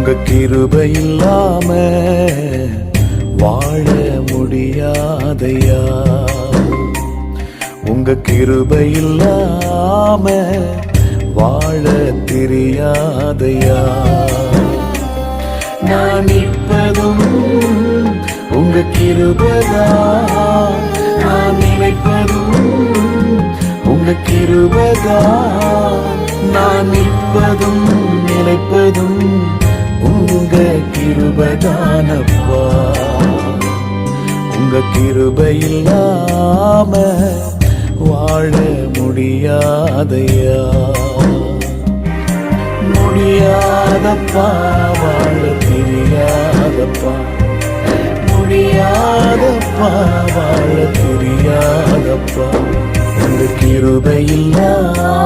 உங்க கிருபை இல்லாம வாழ முடியாதையா? உங்க கிருபை இல்லாம வாழ தெரியாதையா? நான் நிற்பதும் உங்க கிருபதா நான் நினைப்பதும் உங்க கிருபதா நான் நிற்பதும் நினைப்பதும் கிருபதானப்பா. உங்க கிருபை இல்லாம வாழ முடியாதையா? முடியாதப்பா வாழ தெரியாதப்பா. முடியாதப்பா வாழ தெரியாதப்பா. உங்க கிருபை இல்லாம